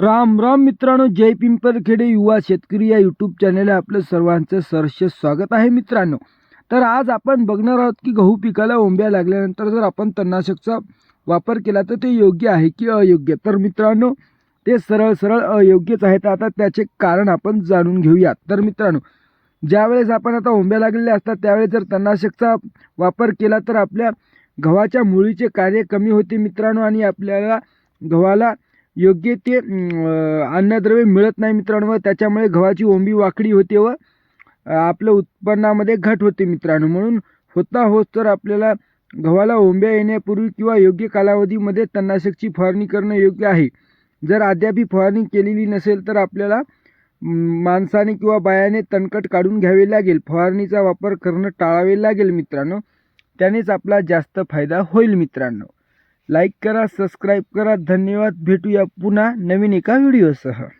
राम राम मित्रांनो जय पिंपरखेडे युवा शेतकरी या यूट्यूब चॅनेलला आपलं सर्वांचं सहर्ष स्वागत आहे मित्रांनो. तर आज आपण बघणार आहोत की गहू पिकाला ओंब्या लागल्यानंतर जर आपण तणनाशकचा वापर केला तर ते योग्य आहे की अयोग्य? तर मित्रांनो ते सरळ सरळ अयोग्यच आहे तर आता त्याचे कारण आपण जाणून घेऊयात. तर मित्रांनो ज्यावेळेस आपण आता ओंब्या लागलेल्या असतात त्यावेळेस जर तणनाशकचा वापर केला तर आपल्या गव्हाच्या मुळीचे कार्य कमी होते मित्रांनो आणि आपल्याला गव्हाला योग्य ते अन्नद्रव्य मिळत नाही मित्रांनो. व त्याच्यामुळे गव्हाची ओंबी वाकडी होते व आपलं उत्पन्नामध्ये घट होते मित्रांनो. म्हणून होता होत तर आपल्याला गव्हाला ओंब्या येण्यापूर्वी किंवा योग्य कालावधीमध्ये तणनाशकची फवारणी करणं योग्य आहे. जर अद्यापी फवारणी केलेली नसेल तर आपल्याला माणसाने किंवा बायाने तणकट काढून घ्यावे लागेल. फवारणीचा वापर करणं टाळावे लागेल मित्रांनो. त्यानेच आपला जास्त फायदा होईल मित्रांनो. लाईक करा सबस्क्राईब करा. धन्यवाद. भेटूया पुन्हा नवीन एका व्हिडिओसह.